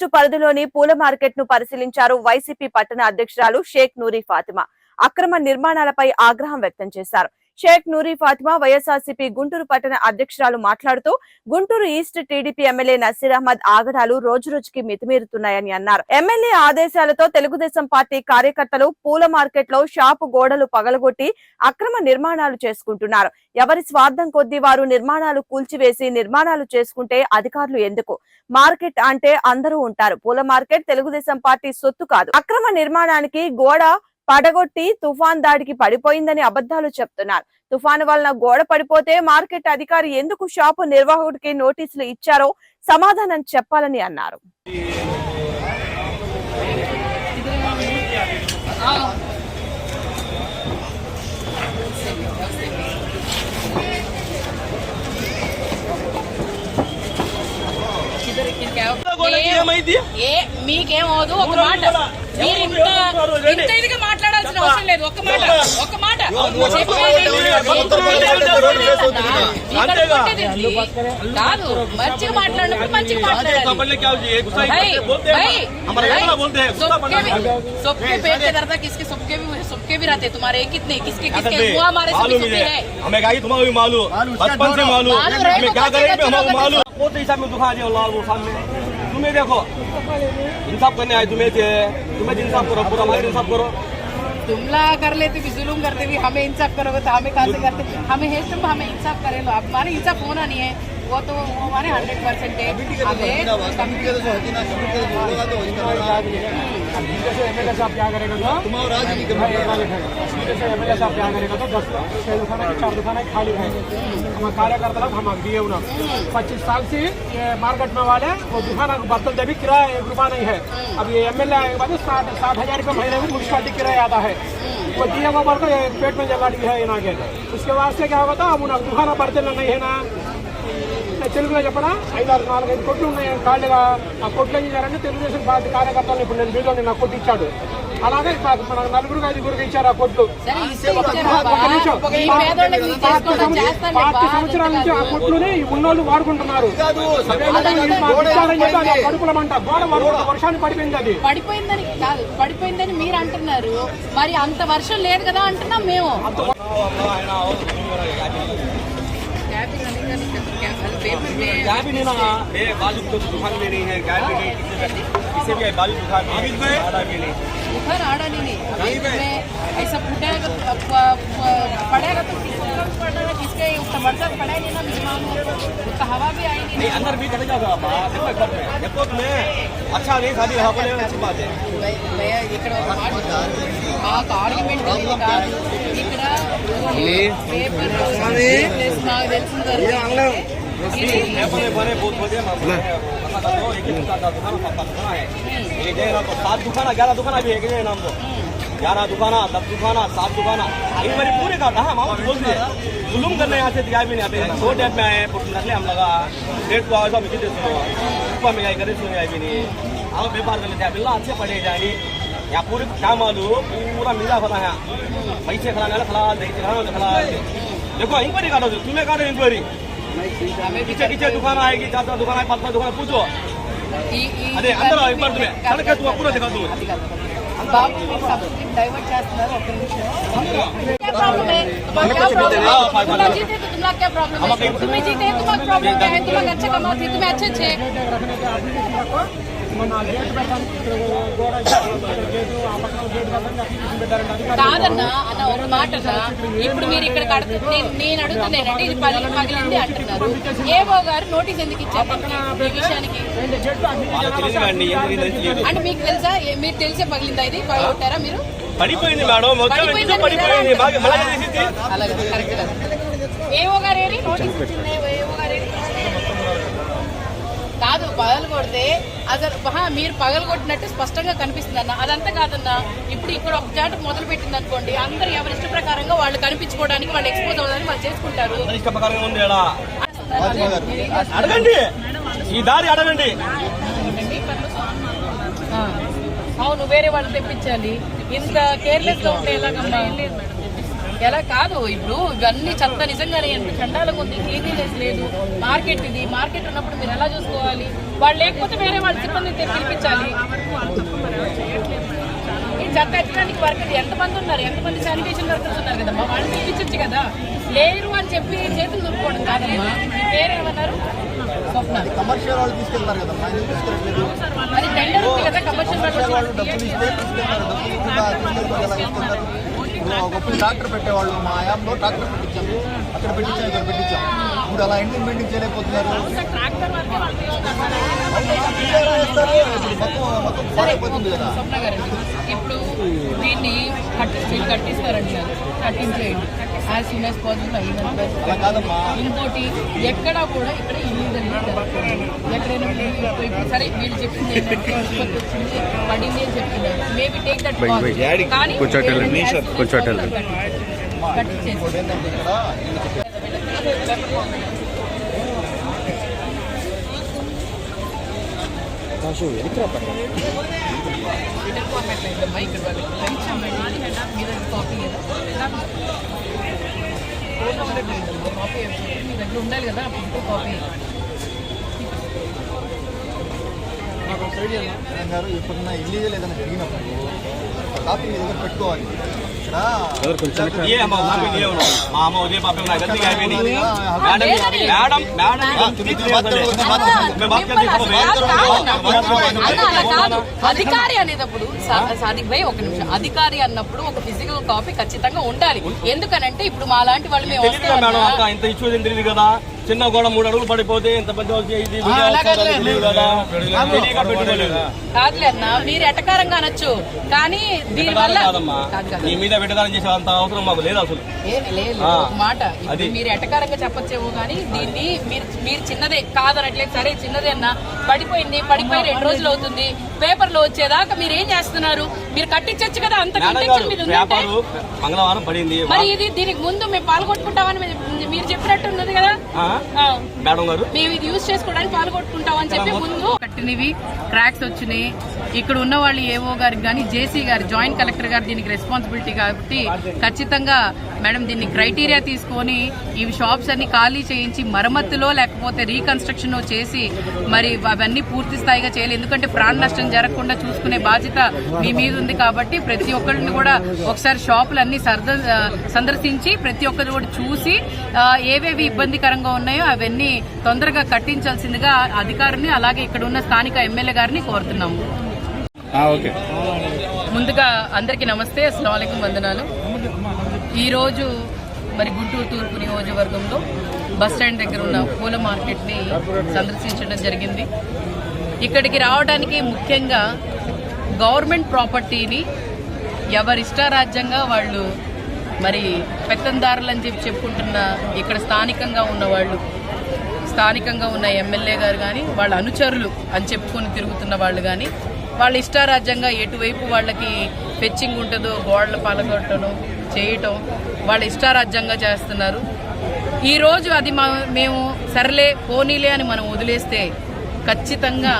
East పరిధిలోని పూల మార్కెట్ను పరిశీలించారు వైసీపీ పట్టణ అధ్యక్షురాలు షేక్ నూరి ఫాతిమా. అక్రమ నిర్మాణాలపై ఆగ్రహం వ్యక్తం చేశారు. షేక్ నూరి ఫాతిమా వైఎస్ఆర్సీపీ గుంటూరు పట్టణ అధ్యక్షురాలు మాట్లాడుతూ Guntur east TDP MLA Naseer Ahmed ఆగడాలు రోజు రోజుకి మితిమీరుతున్నాయని అన్నారు. ఎమ్మెల్యే ఆదేశాలతో తెలుగుదేశం పార్టీ కార్యకర్తలు పూల మార్కెట్లో షాపు గోడలు పగలగొట్టి అక్రమ నిర్మాణాలు చేసుకుంటున్నారు. ఎవరి స్వార్థం కొద్దీ వారు నిర్మాణాలు కూల్చివేసి నిర్మాణాలు చేసుకుంటే అధికారులు ఎందుకు? మార్కెట్ అంటే అందరూ ఉంటారు. పూల మార్కెట్ తెలుగుదేశం పార్టీ సొత్తు కాదు. అక్రమ నిర్మాణానికి గోడ పడగొట్టి తుఫాన్ దాడికి పడిపోయిందని అబద్ధాలు చెప్తున్నారు తుఫాను వలన గోడ పడిపోతే మార్కెట్ అధికారి ఎందుకు షాపు నిర్వాహకుడికి నోటీసులు ఇచ్చారో సమాధానం చెప్పాలని అన్నారు ఇద్దరు ఇక్కడికి ఎవ- గోడకి ఏమైంది? ఏ మీకేం అవదు ఒక మాట మీరు ఇంత ఇంత ఇదిగా మాట్లాడాల్సిన అవసరం లేదు ఒక్క మాట ఒక్క మాట చెప్పేది అంతేగా. కాదు మంచిగా మాట్లాడినప్పుడు మంచిగా మాట్లాడాలి कपड़े क्या होती है गुस्सा ही भाई करते बोलते भाई हैं हमारे यहाँ ना बोलते हैं गुस्सा सबके बनना भी सबके पेट के दर्द है, किसके सबके भी सबके भी रहते हैं। तुम्हारे कितने किसके क्या किसके करते वो हमारे सभी मालूम सबके है है हमें कहा कि तुम्हारा भी मालूम बचपन से मालूम मालूम रहे हमें तो क्या बच्चे करेंगे बच्चे हमें लोग मालूम वो तो हिसाब में दुखा दिया अल्लाह वो सामने तुम्हें देखो इंसाफ करने आए तुम्हें थे तुम्हें इंसाफ करो पूरा हमारे इंसाफ करो तुमला कर लेते भी जुलूम करते भी हमें इंसाफ करोगे तो हमें कहाँ से करते? हमें है तुम हमें इंसाफ करे लो। अब हमारे इंसाफ होना नहीं है। वो तो हमारे हंड्रेड परसेंट है। हमें तो तो पच्चीस साल से ये मार्केट में वाले, वो दुकान बर्तन देवी किराया एक रुपया नहीं है अब ये एमएलए आने के बाद साठ साठ हज़ार रुपये महीने में म्यूनसिपालिटी किराया आता है, वो दिए वो बढ़ पेट में जला दी है इना के उसके से क्या होगा तो अब उन्हें दुकान बर्तन नहीं है ना తెలుగులో చెప్పడా ఐదారు నాలుగైదు కొట్లు ఉన్నాయి. ఖాళీగా ఆ కొట్లు ఏం చేశారంటే తెలుగుదేశం పార్టీ కార్యకర్తలు ఇప్పుడు నేను వీడియో నాకు కొట్టు ఇచ్చాడు. అలాగే మాకు మన నలుగురికి ఐదుగురికి ఇచ్చారు ఆ కొట్లు. పార్టీ సంవత్సరాల నుంచి ఆ కొట్లుని ఈ ఉన్నోళ్ళు వాడుకుంటున్నారు. కడుపులమంట గోడ వర్షాన్ని పడిపోయింది. అది. పడిపోయిందని కాదు పడిపోయిందని మీరు అంటున్నారు. మరి అంత వర్షం లేదు కదా అంటున్నాం మేము. పేపర్ में क्या भी नहीं ना ये बाजू तो दुकान में नहीं है क्या भी नहीं किसी किसी भी बाजू दुकान में आधा भी नहीं बुखार आड़ा नहीं नहीं अभी इसमें ऐसा फूटेगा तो प- प- पड़ेगा तो किसका पड़ेगा किसके उसका बरसात पड़ा ही नहीं ना मेहमान हो उसका हवा भी आई नहीं नहीं अंदर भी चले जाओ आप देखो घर में देखो तुम्हें अच्छा नहीं शादी यहाँ बोले अच्छी बात है భయ- భయ ఇక్కడ ఒక మాట మాకు ఆర్గ్యుమెంట్ లేదు కాదు ఇక్కడ పేపర్ ప్లస్ నాకు తెలిసిన ग्यारह दुकाना भी है नाम तो हम लगा डेट को आवाज़ हम सुनो ऊपर में गए सुने भी नहीं यहाँ पूरे शाम आलू पूरा मिला खड़ा है पैसे खड़ा खड़ा देखते खड़ा देखो इंक्वायरी काटो तुम्हें काटो इंक्वायरी पीछे पीछे दुकान आएगी चार चार दुकान आएगी पाँच पाँच दुकान पूछो ఈ- ఈ అదే అందరూ एक बार तुम्हें चल के तुम पूरा दिखा दूँ అది కాదు. బాబు మీరు సబ్జెక్ట్ డైవర్ట్ చేస్తున్నారు ఒక నిమిషం क्या प्रॉब्लम है तुम्हारा क्या प्रॉब्लम है तुम लोग जीते तो तुम्हारा क्या प्रॉब्लम है तुम्हें जीते हैं तुम्हारा प्रॉब्लम क्या है तुम लोग अच्छा कमाते हैं तुम्हें अच्छे अच्छे మొన్న అన్న ఒక మాట ఇప్పుడు మీరు ఇక్కడ నేను- అడుగుతున్నానండి ఇది పగిలి పగిలింది అంటున్నారు. ఏవో గారు నోటీస్ ఎందుకు ఇచ్చారు? విషయానికి. అంటే మీకు తెలుసా? మీరు తెలిసే పగిలిందా ఇది? పగలగొట్టారా మీరు? పడిపోయింది మేడం కరెక్ట్ కాదు. ఏవో గారు ఏవో గారు కాదు కొడితే అసలు మహా మీరు పగలు కొట్టినట్టు స్పష్టంగా కనిపిస్తుంది అన్న. అదంతా కాదన్న. ఇప్పుడు ఇక్కడ ఒక చాట మొదలు పెట్టింది అనుకోండి అందరు ఎవరి ఇష్ట ప్రకారంగా వాళ్ళు కనిపించుకోవడానికి వాళ్ళు ఎక్స్పోజ్ అవ్వడానికి వాళ్ళు చేసుకుంటారు. అడగండి. ఈ దారి అడగండి. అవును వేరే వాళ్ళు తెప్పించాలి. ఇంత కేర్లెస్గా ఉంటే ఎలాగమ్మా? ఎలా కాదు ఇప్పుడు ఇవన్నీ చెత్త నిజంగానే ఎంత చండాలంగా ఉంది క్లీనింగ్ లేదు. మార్కెట్ ఇది మార్కెట్ ఉన్నప్పుడు మీరు ఎలా చూసుకోవాలి? వాళ్ళు లేకపోతే వేరే వాళ్ళ సిబ్బంది పిలిపించాలి. ఈ చెత్త ఎత్తడానికి వర్కర్ ఎంతమంది ఉన్నారు? ఎంతమంది శానిటేషన్ వర్కర్స్ ఉన్నారు కదమ్మా? వాళ్ళని పిలిపించచ్చు కదా. లేరు అని చెప్పి చేతులు దులుపుకోవడం కాదమ్మా మీ పేరేమన్నారు కమర్షియల్ వాళ్ళు తీసుకెళ్తారు కదా మా ఎందుకు తీసుకెళ్ళట్లేదు అది టెండర్ ఉంది కదా కమర్షియల్ కమర్షియల్ వాళ్ళు డబ్బులు ఇస్తే ఒకప్పుడు ట్రాక్టర్ పెట్టేవాళ్ళు. మా యాప్లో ట్రాక్టర్ పెట్టించాము అక్కడ పెట్టించాం ఇక్కడ పెట్టించాం ఇప్పుడు అలా ఎందుకు మెయింటైన్ చేయలేకపోతున్నారు? మొత్తం మొత్తం పాడైపోతుంది కదా. ఇప్పుడు దీన్ని కట్టి కట్టిస్తారంటున్నారు కట్టించేయండి. యాజ్ సూన్ యాజ్ పాసిబుల్ అలా అయ్యింది కాదమ్మా ఇంకోటి ఎక్కడా కూడా ఇక్కడ ఇల్లీగల్ ఎక్కడైనా వీళ్ళు ఇప్పుడు ఇప్పుడు సరే వీళ్ళు చెప్పింది ఏంటంటే ఉత్పత్తి వచ్చింది పడింది అని చెప్తున్నారు మేబీ టేక్ దట్ కానీ కట్టించేసి ఏంటంటే ఇక్కడ రిటర్న్ ఫార్మాట్లో ఇద్దమ్మా ఇక్కడ వాళ్ళకి ఇచ్చాం మేడం అది హెడ్ ఆఫ్ మీద కాపీ కదా ఫోన్ నెంబర్ లేదమ్మా కాపీ మీ దగ్గర ఉండాలి కదా అప్పుడు కాపీ మేడం గారు ఎప్పుడన్నా ఇల్లీగల్ ఏదైనా జరిగినప్పుడు ఒక కాపీ మీ దగ్గర పెట్టుకోవాలి అధికారి అనేటప్పుడు సాదిక్ భాయ్ ఒక నిమిషం. అధికారి అన్నప్పుడు ఒక ఫిజికల్ కాపీ ఖచ్చితంగా ఉండాలి. ఎందుకనంటే ఇప్పుడు మా లాంటి వాళ్ళు మేము తెలియదు ఇంత ఇచ్చేది తెలియదు కదా? చిన్న గోడ మూడు అడుగులు పడిపోతే ఇంత పెద్ద ఇది మీరు ఎటకారంగా అనొచ్చు. కానీ దీని వల్ల నీ మీద పెట్టడానికి చేసే అంత అవసరం మాకు లేదు అసలు. మాట. మీరు ఎటకారంగా చెప్పొచ్చేమో కానీ దీన్ని మీరు మీరు చిన్నదే కాదనట్లేదు. సరే చిన్నదే అన్న. పడిపోయింది. పడిపోయి రెండు రోజులు అవుతుంది. పేపర్లో వచ్చేదాకా మీరు ఏం చేస్తున్నారు? మీరు కట్టించచ్చు కదా? అంత మీద మంగళవారం పడింది. మరి ఇది దీనికి ముందు మేము పాల్గొట్టుకుంటామని మీరు- చెప్పినట్టు ఉన్నది కదా. మేడం గారు? మేము ఇది యూజ్ చేసుకోవడానికి పాల్గొట్టుకుంటాం అని చెప్పి ముందు కట్టినవి క్రాక్స్ వచ్చినాయి. ఇక్కడ ఉన్న వాళ్ళు ఏఓ గారికి కానీ జేసీ గారు జాయింట్ కలెక్టర్ గారు దీనికి రెస్పాన్సిబిలిటీ కాబట్టి ఖచ్చితంగా మేడం దీన్ని క్రైటీరియా తీసుకొని ఈ షాప్స్ అన్ని ఖాళీ చేయించి మరమ్మతులో లేకపోతే రీకన్స్ట్రక్షన్ చేసి మరి అవన్నీ పూర్తి స్థాయిగా చేయాలి. ఎందుకంటే ప్రాణ నష్టం జరగకుండా చూసుకునే బాధ్యత మీ మీద ఉంది కాబట్టి ప్రతి ఒక్కరిని కూడా ఒకసారి షాపులన్నీ సర్ద సందర్శించి ప్రతి ఒక్కరు కూడా చూసి ఏవేవి ఇబ్బందికరంగా ఉన్నాయో అవన్నీ తొందరగా కట్టించాల్సిందిగా అధికారిని అలాగే ఇక్కడ ఉన్న స్థానిక ఎమ్మెల్యే గారిని కోరుతున్నాము. ముందుగా అందరికీ నమస్తే. అస్సలం వందనాలు. ఈరోజు మరి గుంటూరు తూర్పు నియోజకవర్గంలో బస్ స్టాండ్ దగ్గర ఉన్న పూల మార్కెట్ని సందర్శించడం జరిగింది. ఇక్కడికి రావడానికి ముఖ్యంగా గవర్నమెంట్ ప్రాపర్టీని ఎవరిష్టారాజ్యంగా వాళ్ళు మరి పెత్తందారులు అని చెప్పి చెప్పుకుంటున్న ఇక్కడ స్థానికంగా ఉన్న వాళ్ళు స్థానికంగా ఉన్న ఎమ్మెల్యే గారు కానీ వాళ్ళ అనుచరులు అని చెప్పుకొని తిరుగుతున్న వాళ్ళు కానీ వాళ్ళ ఇష్టారాజ్యంగా ఎటువైపు వాళ్ళకి ఫెచ్చింగ్ ఉంటుందో గోడలు పలగొట్టడం చేయటం వాళ్ళు ఇష్టారాజ్యంగా చేస్తున్నారు. ఈరోజు అది మా మేము సర్లే పోనీలే అని మనం వదిలేస్తే ఖచ్చితంగా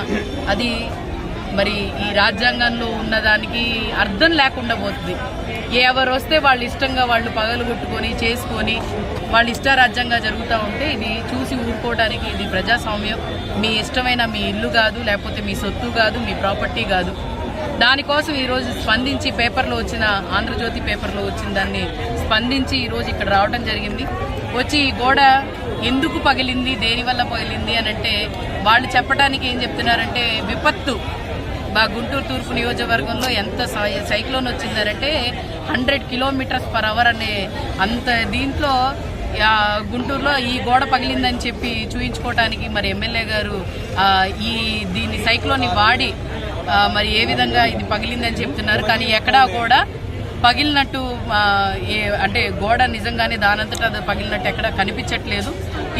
అది మరి ఈ రాజ్యాంగంలో ఉన్నదానికి అర్థం లేకుండా పోతుంది. ఎవరు వస్తే వాళ్ళు ఇష్టంగా వాళ్ళు పగలు కొట్టుకొని చేసుకొని వాళ్ళు ఇష్టారాజ్యంగా జరుగుతూ ఉంటే ఇది చూసి ఊరుకోవడానికి ఇది ప్రజాస్వామ్యం. మీ ఇష్టమైన మీ ఇల్లు కాదు లేకపోతే మీ సొత్తు కాదు మీ ప్రాపర్టీ కాదు. దానికోసం ఈరోజు స్పందించి పేపర్లో వచ్చిన ఆంధ్రజ్యోతి పేపర్లో వచ్చిన దాన్ని స్పందించి ఈరోజు ఇక్కడ రావడం జరిగింది. వచ్చి ఈ గోడ ఎందుకు పగిలింది దేనివల్ల పగిలింది అని అంటే వాళ్ళు చెప్పడానికి ఏం చెప్తున్నారంటే విపత్తు మా గుంటూరు తూర్పు నియోజకవర్గంలో ఎంత సైక్లోన్ వచ్చిందారంటే హండ్రెడ్ కిలోమీటర్స్ పర్ అవర్ అనే అంత దీంట్లో గుంటూరులో ఈ గోడ పగిలిందని చెప్పి చూయించుకోవటానికి మరి ఎమ్మెల్యే గారు ఈ దీన్ని సైక్లోన్ని వాడి మరి ఏ విధంగా ఇది పగిలిందని చెప్తున్నారు. కానీ ఎక్కడా కూడా పగిలినట్టు ఏ అంటే గోడ నిజంగానే దానంతటా అది పగిలినట్టు ఎక్కడ కనిపించట్లేదు.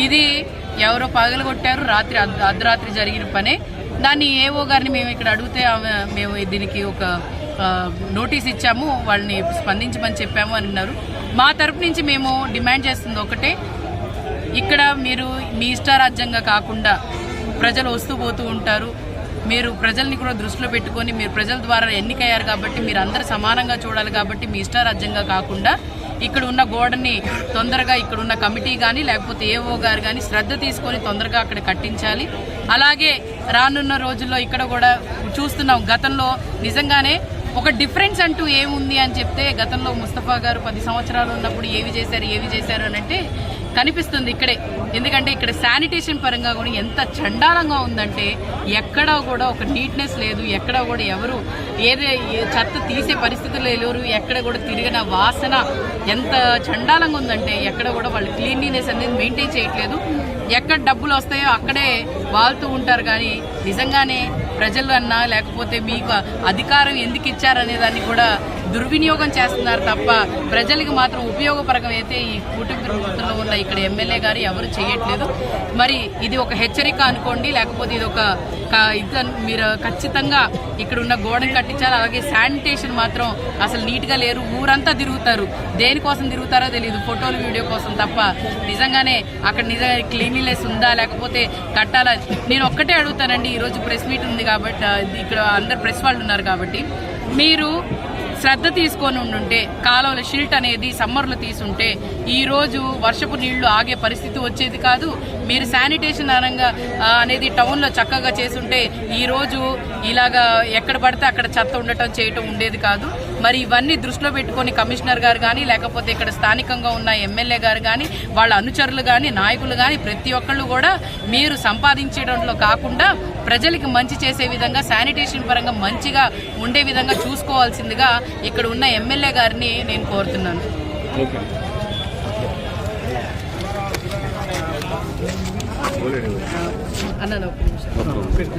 ఇది ఎవరో పగలగొట్టారు. రాత్రి అర్ధరాత్రి జరిగిన పనే. దాన్ని ఏవో గారిని మేము ఇక్కడ అడిగితే మేము దీనికి ఒక నోటీస్ ఇచ్చాము. వాళ్ళని స్పందించమని చెప్పాము అని అన్నారు. మా తరపు నుంచి మేము డిమాండ్ చేస్తుంది ఒకటే. ఇక్కడ మీరు మీ ఇష్టారాజ్యంగా కాకుండా ప్రజలు వస్తూ పోతూ ఉంటారు. మీరు ప్రజల్ని కూడా దృష్టిలో పెట్టుకొని మీరు ప్రజల ద్వారా ఎన్నికయ్యారు కాబట్టి మీరు అందరు సమానంగా చూడాలి కాబట్టి మీ ఇష్టారాజ్యంగా కాకుండా ఇక్కడ ఉన్న గోడని తొందరగా ఇక్కడ ఉన్న కమిటీ కానీ లేకపోతే ఏఓ గారు కానీ శ్రద్ధ తీసుకొని తొందరగా అక్కడ కట్టించాలి. అలాగే రానున్న రోజుల్లో ఇక్కడ కూడా చూస్తున్నాం గతంలో నిజంగానే ఒక డిఫరెన్స్ అంటూ ఏముంది అని చెప్తే గతంలో ముస్తఫా గారు పది సంవత్సరాలు ఉన్నప్పుడు ఏవి చేశారు ఏవి చేశారు అని అంటే కనిపిస్తుంది ఇక్కడే. ఎందుకంటే ఇక్కడ శానిటేషన్ పరంగా కూడా ఎంత చండాలంగా ఉందంటే ఎక్కడా కూడా ఒక నీట్నెస్ లేదు ఎక్కడా కూడా ఎవరు ఏదే చెత్త తీసే పరిస్థితులు లేరు ఎక్కడ కూడా తిరిగిన వాసన ఎంత చండాలంగా ఉందంటే ఎక్కడ కూడా వాళ్ళు క్లీన్లీనెస్ అనేది మెయింటైన్ చేయట్లేదు. ఎక్కడ డబ్బులు వస్తాయో అక్కడే వాళ్తూ ఉంటారు కానీ నిజంగానే ప్రజలు అన్నా లేకపోతే మీకు అధికారం ఎందుకు ఇచ్చారనే దాన్ని కూడా దుర్వినియోగం చేస్తున్నారు తప్ప ప్రజలకు మాత్రం ఉపయోగపరకం అయితే ఈ కూటమి ప్రభుత్వంలో ఉన్న ఇక్కడ ఎమ్మెల్యే గారు ఎవరు చేయట్లేదు. మరి ఇది ఒక హెచ్చరిక అనుకోండి లేకపోతే ఇది ఒక ఇది మీరు ఖచ్చితంగా ఇక్కడ ఉన్న గోడను కట్టించాలి అలాగే శానిటేషన్ మాత్రం అసలు నీట్గా లేరు ఊరంతా తిరుగుతారు. దేనికోసం తిరుగుతారో తెలియదు ఫోటోలు వీడియో కోసం తప్ప. నిజంగానే అక్కడ నిజంగా క్లీన్లీనెస్ ఉందా లేకపోతే కట్టాలా? నేను ఒక్కటే అడుగుతానండి ఈరోజు ప్రెస్ మీట్ ఉంది కాబట్టి ఇక్కడ అందరు ప్రెస్ వాళ్ళు ఉన్నారు కాబట్టి. మీరు శ్రద్ధ తీసుకొని ఉండుంటే కాలువల షిల్ట్ అనేది సమ్మర్లో తీసుంటే ఈరోజు వర్షపు నీళ్ళు ఆగే పరిస్థితి వచ్చేది కాదు. మీరు శానిటేషన్ అనంగా అనేది టౌన్లో చక్కగా చేసుంటే ఈరోజు ఇలాగా ఎక్కడ పడితే అక్కడ చెత్త ఉండటం చేయటం ఉండేది కాదు. మరి ఇవన్నీ దృష్టిలో పెట్టుకొని కమిషనర్ గారు కానీ లేకపోతే ఇక్కడ స్థానికంగా ఉన్న ఎమ్మెల్యే గారు కానీ వాళ్ళ అనుచరులు కానీ నాయకులు కానీ ప్రతి ఒక్కళ్ళు కూడా మీరు సంపాదించడంలో కాకుండా ప్రజలకు మంచి చేసే విధంగా శానిటేషన్ పరంగా మంచిగా ఉండే విధంగా చూసుకోవాల్సిందిగా ఇక్కడ ఉన్న ఎమ్మెల్యే గారిని నేను కోరుతున్నాను. అన్నాను నిమిషం.